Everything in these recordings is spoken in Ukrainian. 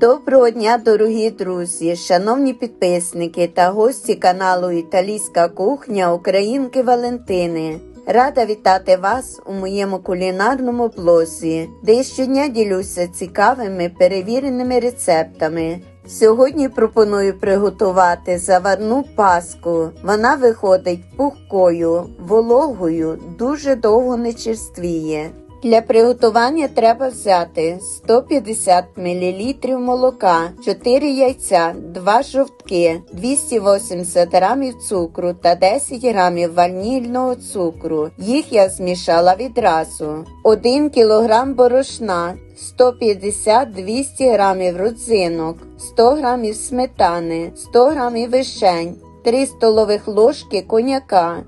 Доброго дня, дорогі друзі, шановні підписники та гості каналу Італійська кухня Українки Валентини. Рада вітати вас у моєму кулінарному блозі, де щодня ділюся цікавими перевіреними рецептами. Сьогодні пропоную приготувати заварну паску. Вона виходить пухкою, вологою, дуже довго не черствіє. Для приготування треба взяти 150 мл молока, 4 яйця, 2 жовтки, 280 г цукру та 10 г ванільного цукру. Їх я змішала відразу. 1 кг борошна, 150-200 г родзинок, 100 г сметани, 100 г вишень, 3 столових ложки коньяка.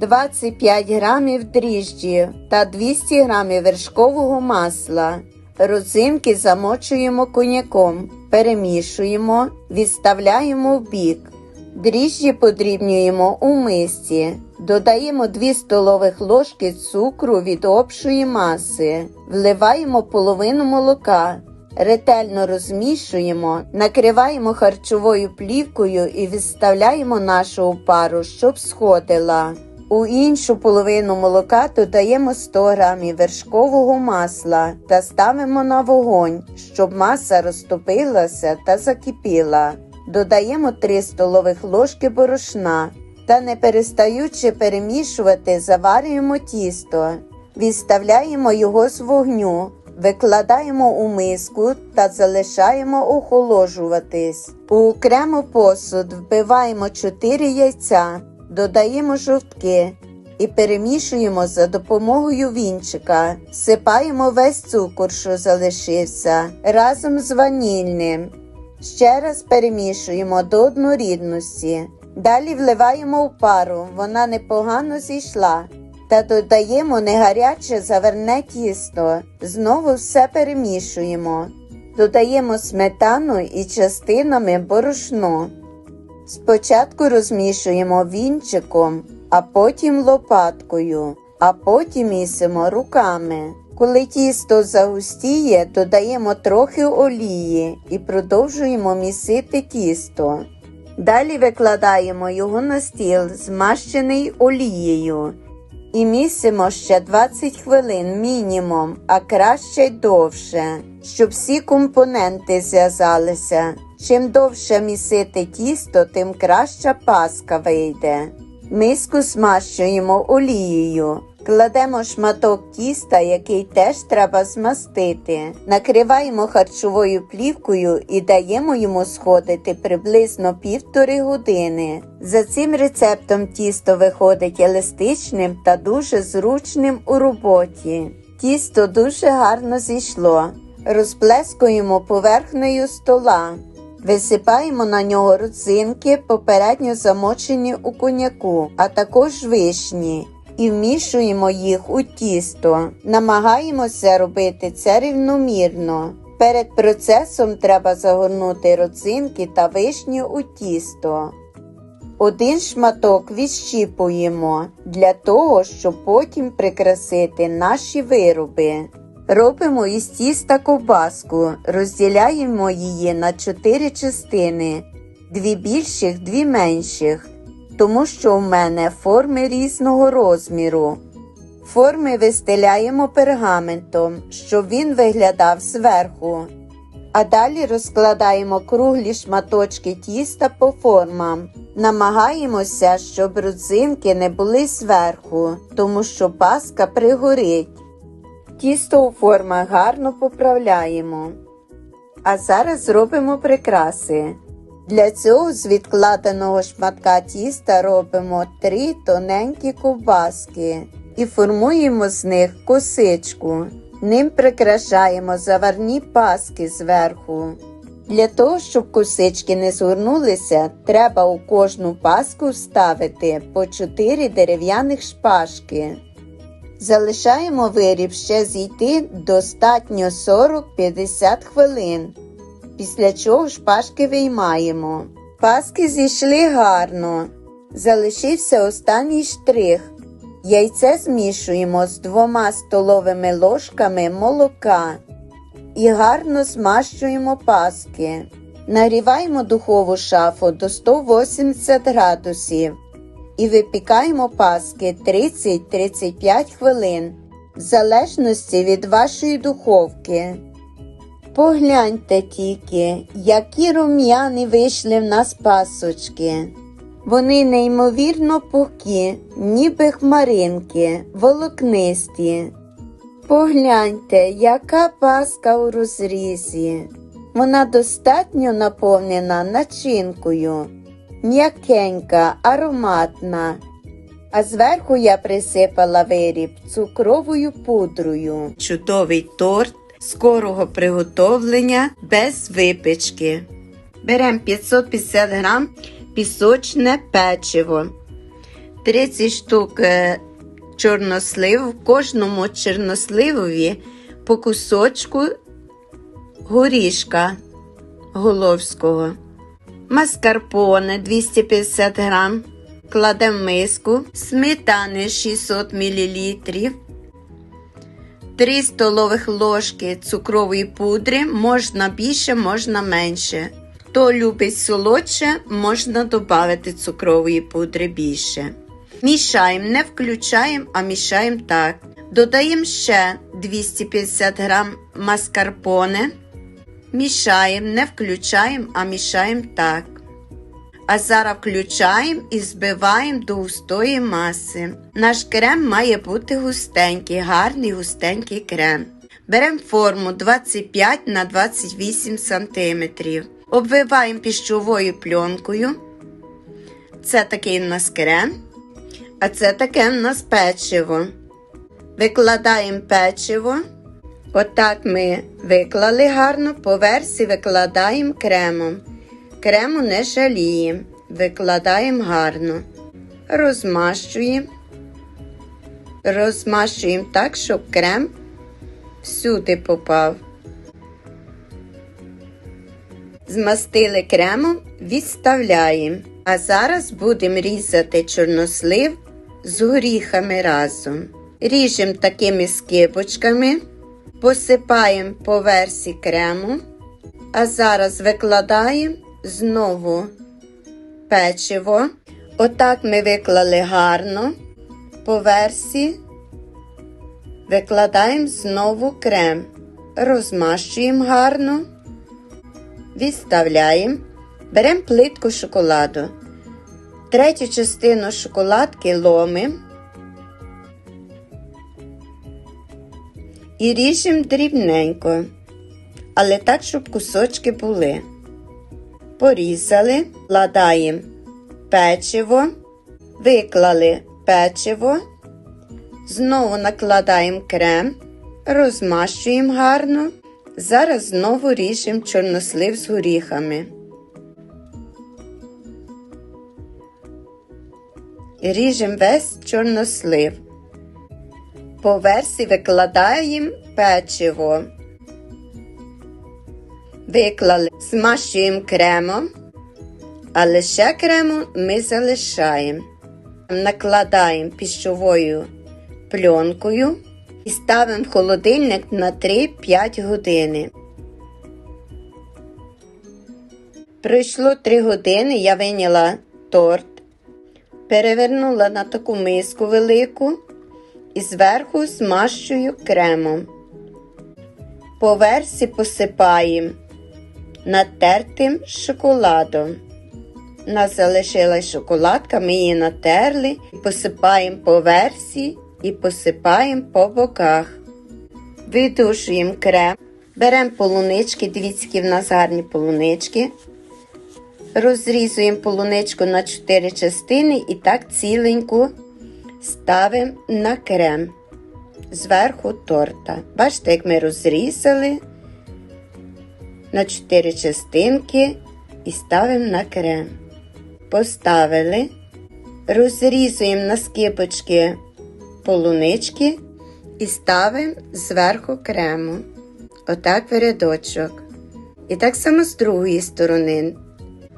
25 грамів дріжджі та 200 грамів вершкового масла. Родзинки замочуємо коньяком, перемішуємо, відставляємо в бік. Дріжджі подрібнюємо у мисці. Додаємо 2 столових ложки цукру від общої маси. Вливаємо половину молока. Ретельно розмішуємо, накриваємо харчовою плівкою і відставляємо нашу опару, щоб сходила. У іншу половину молока додаємо 100 г вершкового масла та ставимо на вогонь, щоб маса розтопилася та закипіла. Додаємо 3 столових ложки борошна та не перестаючи перемішувати, заварюємо тісто, відставляємо його з вогню. Викладаємо у миску та залишаємо охолоджуватись. У окремо посуд вбиваємо 4 яйця, додаємо жовтки і перемішуємо за допомогою вінчика. Сипаємо весь цукор, що залишився, разом з ванільним. Ще раз перемішуємо до однорідності. Далі вливаємо в пару, вона непогано зійшла. Та додаємо негаряче заверне тісто. Знову все перемішуємо. Додаємо сметану і частинами борошно. Спочатку розмішуємо вінчиком, а потім лопаткою, а потім місимо руками. Коли тісто загустіє, додаємо трохи олії і продовжуємо місити тісто. Далі викладаємо його на стіл, змащений олією. І місимо ще 20 хвилин мінімум, а краще й довше, щоб всі компоненти зв'язалися. Чим довше місити тісто, тим краща паска вийде. Миску смащуємо олією. Кладемо шматок тіста, який теж треба змастити. Накриваємо харчовою плівкою і даємо йому сходити приблизно півтори години. За цим рецептом тісто виходить еластичним та дуже зручним у роботі. Тісто дуже гарно зійшло. Розплескуємо поверхнею стола. Висипаємо на нього родзинки, попередньо замочені у коньяку, а також вишні і вмішуємо їх у тісто. Намагаємося робити це рівномірно. Перед процесом треба загорнути родзинки та вишні у тісто. Один шматок відщіпуємо для того, щоб потім прикрасити наші вироби. Робимо із тіста ковбаску, розділяємо її на 4 частини, дві більших, дві менших тому що в мене форми різного розміру. Форми вистеляємо пергаментом, щоб він виглядав зверху. А далі розкладаємо круглі шматочки тіста по формам. Намагаємося, щоб родзинки не були зверху, тому що паска пригорить. Тісто у формах гарно поправляємо. А зараз зробимо прикраси. Для цього з відкладеного шматка тіста робимо три тоненькі ковбаски і формуємо з них косичку. Ним прикрашаємо заварні паски зверху. Для того, щоб косички не згорнулися, треба у кожну паску вставити по 4 дерев'яних шпажки. Залишаємо виріб ще зійти достатньо 40-50 хвилин після чого шпажки виймаємо. Паски зійшли гарно. Залишився останній штрих. Яйце змішуємо з двома столовими ложками молока і гарно змащуємо паски. Нагріваємо духову шафу до 180 градусів і випікаємо паски 30-35 хвилин, в залежності від вашої духовки. Погляньте тільки, які рум'яни вийшли в нас пасочки. Вони неймовірно пухкі, ніби хмаринки, волокнисті. Погляньте, яка паска у розрізі. Вона достатньо наповнена начинкою, м'якенька, ароматна. А зверху я присипала виріб цукровою пудрою. Чудовий торт скорого приготовлення без випічки. Беремо 550 грам пісочне печиво, 30 штук е, чорнослив, в кожному чорносливові по кусочку горішка головського, маскарпоне 250 грам, кладемо в миску, сметани 600 мл, 3 столових ложки цукрової пудри, можна більше, можна менше. Хто любить солодше, можна додати цукрової пудри більше. Мішаємо, не включаємо, а мішаємо так. Додаємо ще 250 грам маскарпоне. Мішаємо, не включаємо, а мішаємо так. А зараз включаємо і збиваємо до густої маси. Наш крем має бути густенький, гарний густенький крем. Беремо форму 25 на 28 см. Обвиваємо піщовою пленкою. Це такий в нас крем. А це таке в нас печиво. Викладаємо печиво. Отак ми виклали гарно, по версі викладаємо кремом. Крему не жаліємо. Викладаємо гарно. Розмащуємо. Розмащуємо так, щоб крем всюди попав. Змастили кремом, відставляємо. А зараз будемо різати чорнослив з горіхами разом. Ріжемо такими скибочками, посипаємо по версі крему, а зараз викладаємо знову печиво. Отак ми виклали гарно. По версі, викладаємо знову крем, розмащуємо гарно, відставляємо, беремо плитку шоколаду. Третю частину шоколадки ломимо і ріжемо дрібненько, але так, щоб кусочки були. Порізали, вкладаємо печиво, виклали печиво, знову накладаємо крем, розмащуємо гарно. Зараз знову ріжемо чорнослив з горіхами. Ріжемо весь чорнослив. По версі викладаємо печиво. Виклали, змащуємо кремом, а лише крему ми залишаємо. Накладаємо піщовою пленкою і ставимо в холодильник на 3-5 години. Пройшло 3 години, я виняла торт, перевернула на таку миску велику і зверху змащую кремом. По версі посипаємо натертим шоколадом. Нас залишилась шоколадка, ми її натерли, посипаємо по версі і посипаємо по боках. Видушуємо крем, беремо полунички, дивіться, які в нас гарні полунички. Розрізуємо полуничку на 4 частини і так ціленьку ставимо на крем зверху торта. Бачите, як ми розрізали на 4 частинки і ставимо на крем. Поставили, розрізуємо на скибочки полунички і ставимо зверху крему. Отак в рядочок. І так само з другої сторони.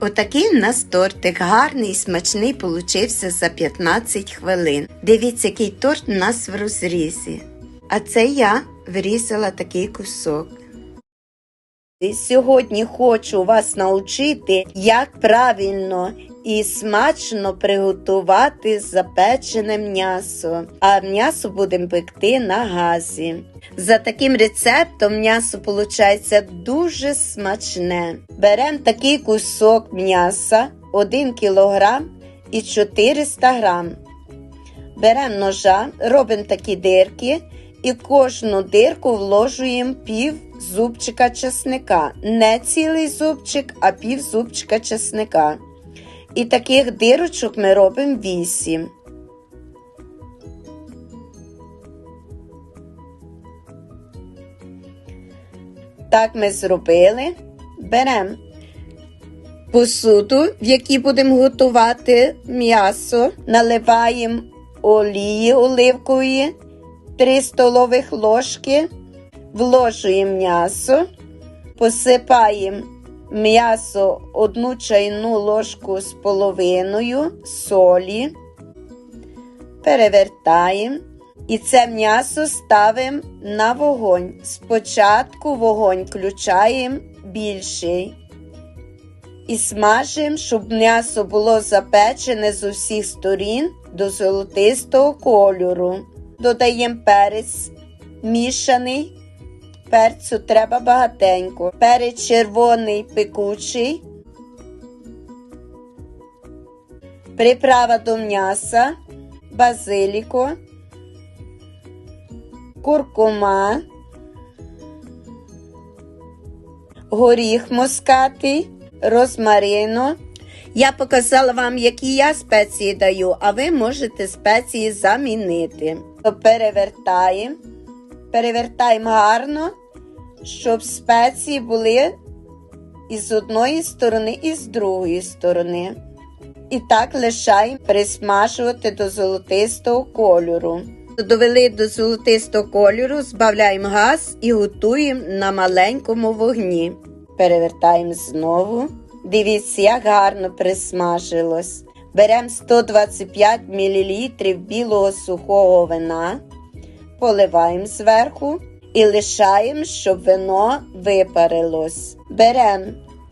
Отакий в нас тортик гарний і смачний получився за 15 хвилин. Дивіться, який торт у нас в розрізі. А це я вирізала такий кусок. І Сьогодні хочу вас навчити, як правильно і смачно приготувати запечене м'ясо. А м'ясо будемо пекти на газі. За таким рецептом м'ясо виходить дуже смачне. Беремо такий кусок м'яса 1 кг і 400 грам. Беремо ножа, робимо такі дирки і кожну дирку вложуємо пів зубчика чесника. Не цілий зубчик, а пів зубчика чесника. І таких дирочок ми робимо 8. Так ми зробили. Беремо посуду, в якій будемо готувати м'ясо, наливаємо олії оливкової 3 столових ложки, вложуємо м'ясо, посипаємо м'ясо 1 чайну ложку з половиною солі, перевертаємо. І це м'ясо ставимо на вогонь. Спочатку вогонь включаємо більший. І смажимо, щоб м'ясо було запечене з усіх сторін до золотистого кольору. Додаємо перець мішаний. Перцю треба багатенько. Перець червоний пекучий. Приправа до м'яса, базиліко, куркума, горіх москатий, розмарину. Я показала вам, які я спеції даю, а ви можете спеції замінити. Перевертаємо, перевертаємо гарно, щоб спеції були і з одної сторони, і з другої сторони. І так лишаємо присмажувати до золотистого кольору. Довели до золотистого кольору, збавляємо газ і готуємо на маленькому вогні. Перевертаємо знову. Дивіться, як гарно присмажилось. Беремо 125 мл білого сухого вина, поливаємо зверху і лишаємо, щоб вино випарилось. Беремо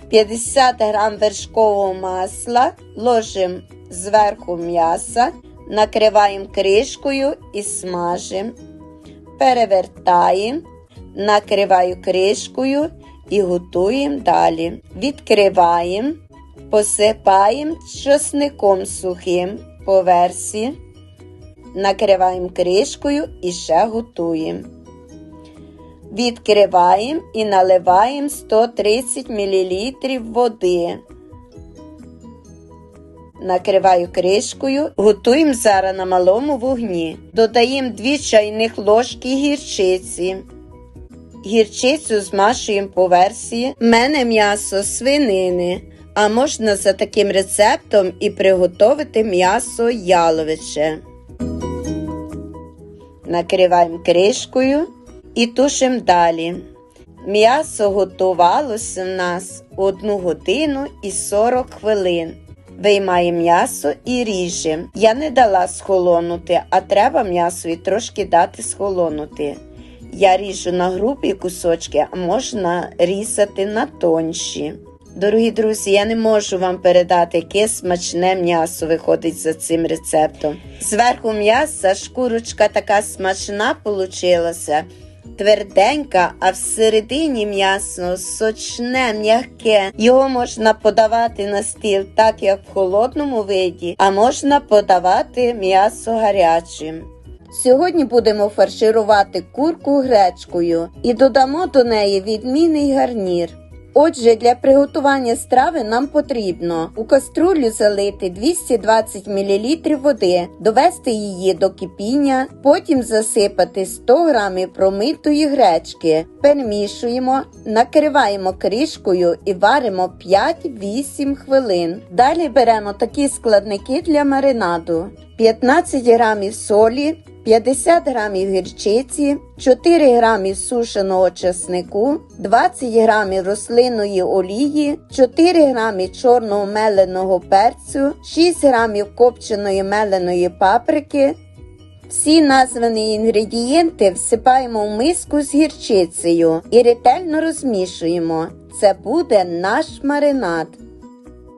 50 г вершкового масла, ложимо зверху м'яса, накриваємо кришкою і смажимо. Перевертаємо, накриваю кришкою і готуємо далі. Відкриваємо, посипаємо чесником сухим по версії, накриваємо кришкою і ще готуємо. Відкриваємо і наливаємо 130 мл води. Накриваю кришкою, готуємо зараз на малому вогні. Додаємо 2 чайних ложки гірчиці. Гірчицю змашуємо по версії. У мене м'ясо свинини, а можна за таким рецептом і приготувати м'ясо яловиче. Накриваємо кришкою і тушимо далі. М'ясо готувалося в нас 1 годину і 40 хвилин. Виймаємо м'ясо і ріжемо. Я не дала схолонути, а треба м'ясові трошки дати схолонути. Я ріжу на грубі кусочки, а можна різати на тонші. Дорогі друзі, я не можу вам передати, яке смачне м'ясо виходить за цим рецептом. Зверху м'яса шкурочка така смачна получилася, тверденька, а всередині м'ясо сочне, м'яке. Його можна подавати на стіл, так як в холодному виді, а можна подавати м'ясо гарячим. Сьогодні будемо фарширувати курку гречкою і додамо до неї відмінний гарнір. Отже, для приготування страви нам потрібно у каструлю залити 220 мл води, довести її до кипіння, потім засипати 100 г промитої гречки, перемішуємо, накриваємо кришкою і варимо 5-8 хвилин. Далі беремо такі складники для маринаду: 15 г солі. 50 грамів гірчиці, 4 грамів сушеного чеснику, 20 грамів рослинної олії, 4 грамі чорного меленого перцю, 6 грамів копченої меленої паприки. Всі названі інгредієнти всипаємо в миску з гірчицею і ретельно розмішуємо. це буде наш маринад.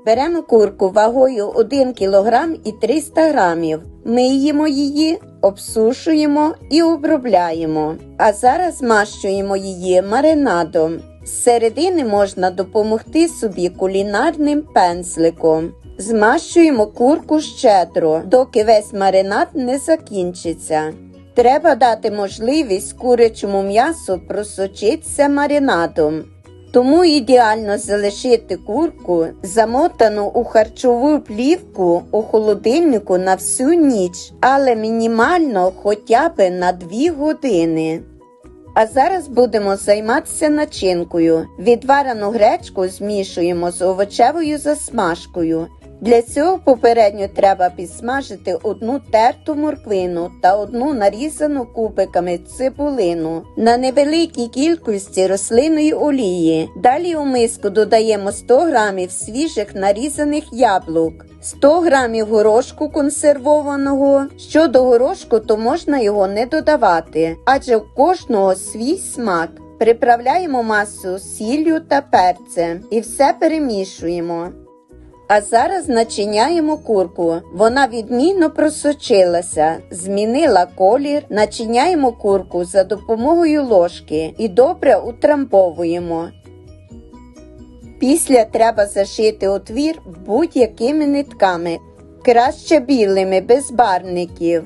Беремо курку вагою 1 кг і 300 г. Миємо її, обсушуємо і обробляємо. А зараз змащуємо її маринадом. З середини можна допомогти собі кулінарним пензликом. Змащуємо курку щедро, доки весь маринад не закінчиться. Треба дати можливість курячому м'ясу просочитися маринадом. Тому ідеально залишити курку, замотану у харчову плівку у холодильнику на всю ніч, але мінімально хоча б на 2 години. А зараз будемо займатися начинкою. Відварену гречку змішуємо з овочевою засмажкою. Для цього попередньо треба підсмажити одну терту морквину та одну нарізану кубиками цибулину на невеликій кількості рослинної олії. Далі у миску додаємо 100 г свіжих нарізаних яблук. 100 грамів горошку консервованого. Щодо горошку, то можна його не додавати, адже у кожного свій смак. Приправляємо масу сіллю та перцем і все перемішуємо. А зараз начиняємо курку. Вона відмінно просочилася, змінила колір. Начиняємо курку за допомогою ложки і добре утрамбовуємо. Після треба зашити отвір будь-якими нитками, краще білими, без барвників.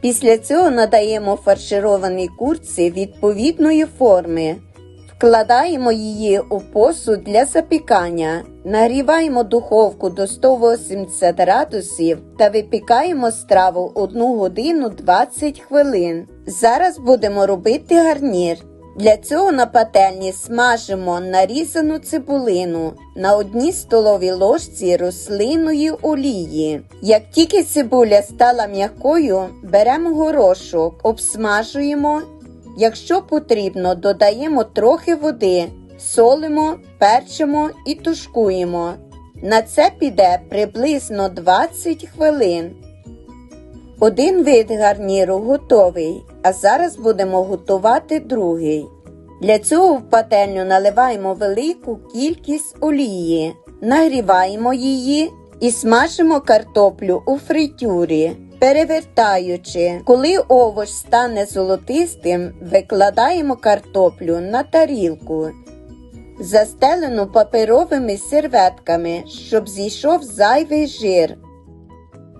Після цього надаємо фаршированій курці відповідної форми. Вкладаємо її у посуд для запікання, нагріваємо духовку до 180 градусів та випікаємо страву 1 годину 20 хвилин. Зараз будемо робити гарнір. Для цього на пательні смажимо нарізану цибулину на одній столовій ложці рослинної олії. Як тільки цибуля стала м'якою, беремо горошок, обсмажуємо. Якщо потрібно, додаємо трохи води, солимо, перчимо і тушкуємо. На це піде приблизно 20 хвилин. Один вид гарніру готовий, а зараз будемо готувати другий. Для цього в пательню наливаємо велику кількість олії, нагріваємо її і смажимо картоплю у фритюрі, перевертаючи. Коли овоч стане золотистим, викладаємо картоплю на тарілку, застелену паперовими серветками, щоб зійшов зайвий жир.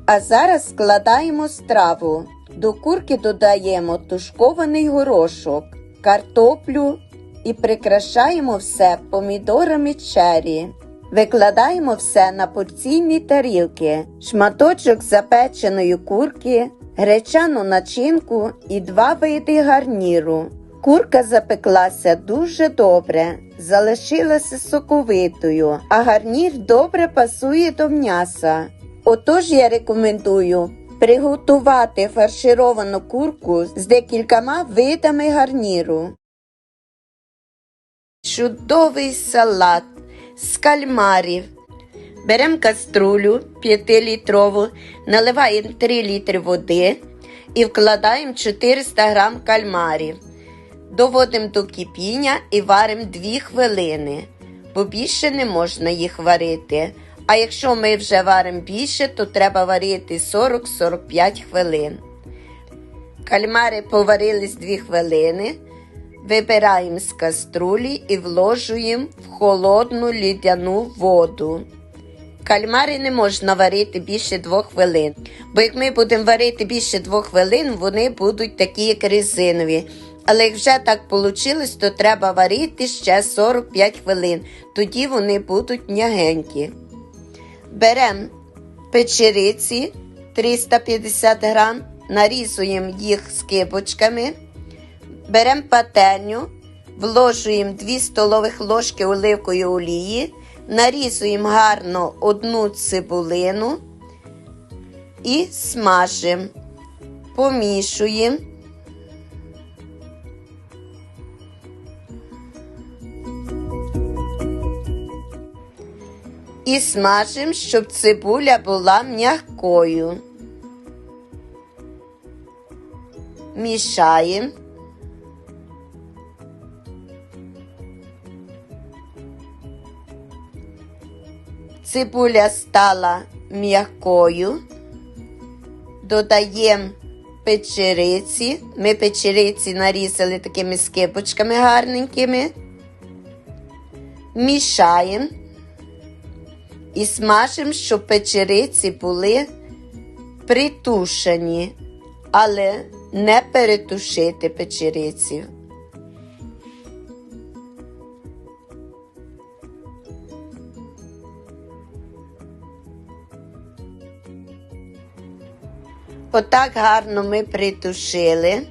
А зараз складаємо страву. До курки додаємо тушкований горошок, картоплю і прикрашаємо все помідорами чері. Викладаємо все на порційні тарілки, шматочок запеченої курки, гречану начинку і два види гарніру. Курка запеклася дуже добре, залишилася соковитою, а гарнір добре пасує до м'яса. Отож я рекомендую приготувати фаршировану курку з декількома видами гарніру. Чудовий салат з кальмарів. Беремо каструлю 5-літрову, наливаємо 3 літри води і вкладаємо 400 г кальмарів. Доводимо до кипіння і варимо 2 хвилини, бо більше не можна їх варити. А якщо ми вже варимо більше, то треба варити 40-45 хвилин. Кальмари поварились 2 хвилини. Вибираємо з каструлі і вложуємо в холодну лідяну воду. Кальмари не можна варити більше 2 хвилин. Бо як ми будемо варити більше 2 хвилин, вони будуть такі, як резинові. Але як вже так вийшло, то треба варити ще 45 хвилин. Тоді вони будуть м'ягенькі. Беремо печериці 350 грам, нарізуємо їх скибочками. Беремо пательню, вложуємо 2 столових ложки оливкової олії, нарізуємо гарно одну цибулину і смажимо, помішуємо. І смажимо, щоб цибуля була м'якою. Мішаємо. Цибуля стала м'якою. Додаємо печериці. Ми печериці нарізали такими скибочками гарненькими. Мішаємо і смажимо, щоб печериці були притушені, але не перетушити печериці. Отак гарно ми притушили,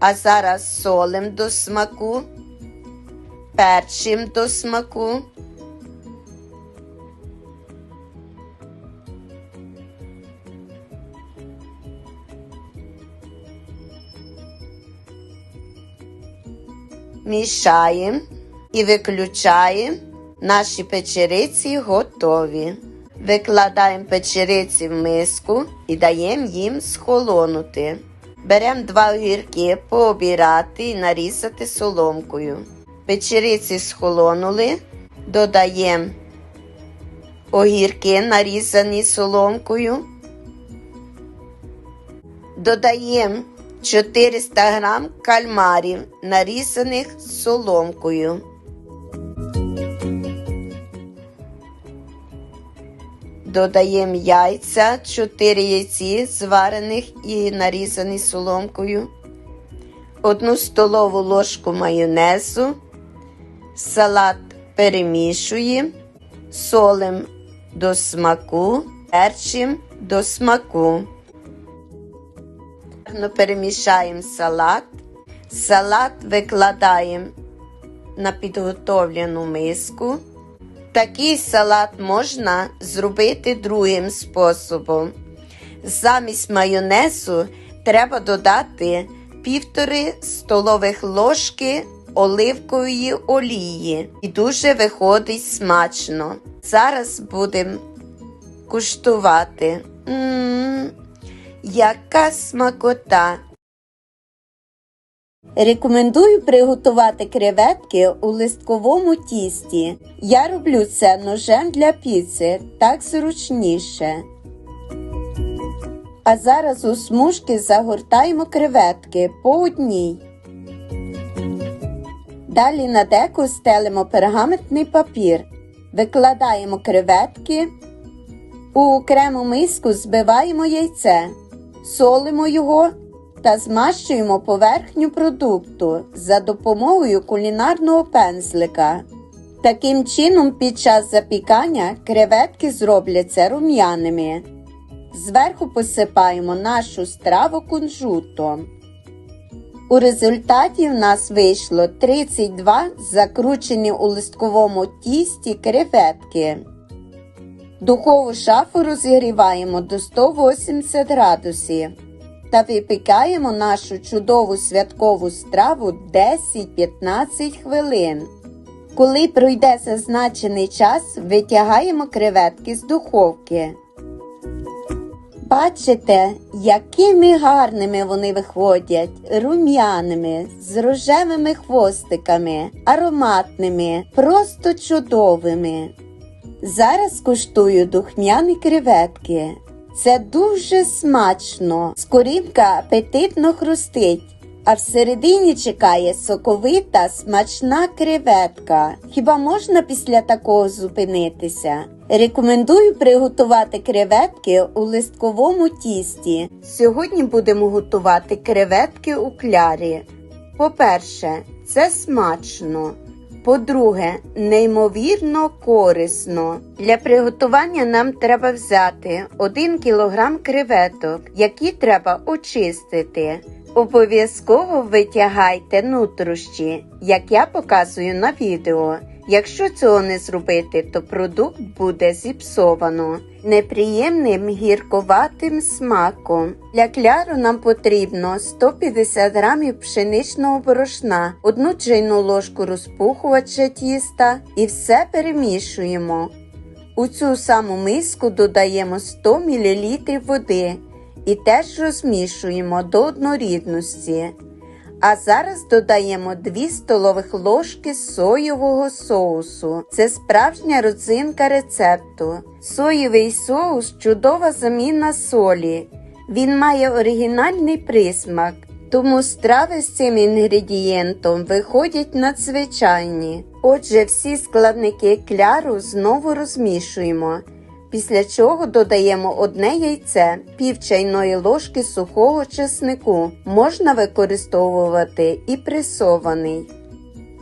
а зараз солим до смаку, перчим до смаку. Мішаємо і виключаємо. Наші печериці готові. Викладаємо печериці в миску і даємо їм схолонути. Беремо два огірки, пообірати і нарізати соломкою. Печериці схолонули, додаємо огірки, нарізані соломкою. Додаємо 400 грам кальмарів, нарізаних соломкою. Додаємо яйця, 4 яйці, зварених і нарізані соломкою, 1 столову ложку майонезу, салат перемішуємо, солим до смаку, перчим до смаку. Гарно перемішаємо салат. Салат викладаємо на підготовлену миску. Такий салат можна зробити другим способом. Замість майонезу треба додати півтори столових ложки оливкової олії. І дуже виходить смачно. Зараз будемо куштувати. М-м-м, яка смакота! Рекомендую приготувати креветки у листковому тісті. Я роблю це ножем для піци, так зручніше. А зараз у смужки загортаємо креветки по одній. Далі на деку стелимо пергаментний папір. Викладаємо креветки. У окрему миску збиваємо яйце, солимо його та змащуємо поверхню продукту за допомогою кулінарного пензлика. Таким чином, під час запікання креветки зробляться рум'яними. Зверху посипаємо нашу страву кунжутом. У результаті в нас вийшло 32 закручені у листковому тісті креветки. Духову шафу розігріваємо до 180 градусів та випікаємо нашу чудову святкову страву 10-15 хвилин. Коли пройде зазначений час, витягаємо креветки з духовки. Бачите, якими гарними вони виходять, рум'яними, з рожевими хвостиками, ароматними, просто чудовими. Зараз куштую духмяні креветки. Це дуже смачно. Скорінка апетитно хрустить, а всередині чекає соковита смачна креветка. Хіба можна після такого зупинитися? Рекомендую приготувати креветки у листковому тісті. Сьогодні будемо готувати креветки у клярі. По-перше, це смачно. По-друге, неймовірно корисно. Для приготування нам треба взяти 1 кг креветок, які треба очистити. Обов'язково витягайте нутрощі, як я показую на відео. Якщо цього не зробити, то продукт буде зіпсовано неприємним гірковатим смаком. Для кляру нам потрібно 150 г пшеничного борошна, 1 чайну ложку розпухувача тіста і все перемішуємо. У цю саму миску додаємо 100 мл води і теж розмішуємо до однорідності. А зараз додаємо 2 столових ложки соєвого соусу. Це справжня родзинка рецепту. Соєвий соус чудова заміна солі. Він має оригінальний присмак, тому страви з цим інгредієнтом виходять надзвичайні. Отже, всі складники кляру знову розмішуємо. Після чого додаємо одне яйце, пів чайної ложки сухого чеснику. Можна використовувати і пресований.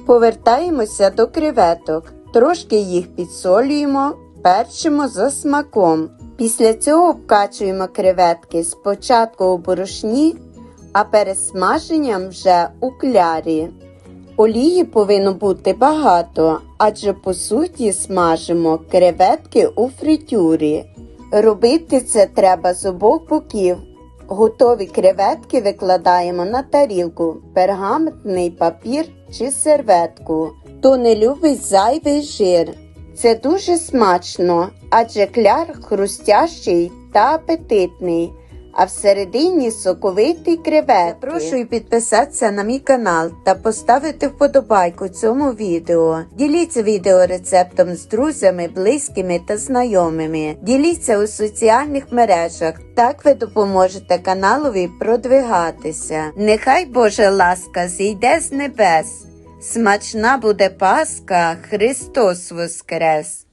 Повертаємося до креветок. Трошки їх підсолюємо, перчимо за смаком. Після цього обкачуємо креветки спочатку у борошні, а перед смаженням вже у клярі. Олії повинно бути багато, адже по суті смажимо креветки у фритюрі. Робити це треба з обох боків. Готові креветки викладаємо на тарілку, пергаментний папір чи серветку. Хто не любить зайвий жир. Це дуже смачно, адже кляр хрустящий та апетитний, а всередині соковитий креветки. Запрошую підписатися на мій канал та поставити вподобайку цьому відео. Діліться відеорецептом з друзями, близькими та знайомими. Діліться у соціальних мережах. Так ви допоможете каналові продвигатися. Нехай Божа ласка зійде з небес. Смачна буде Пасха, Христос Воскрес!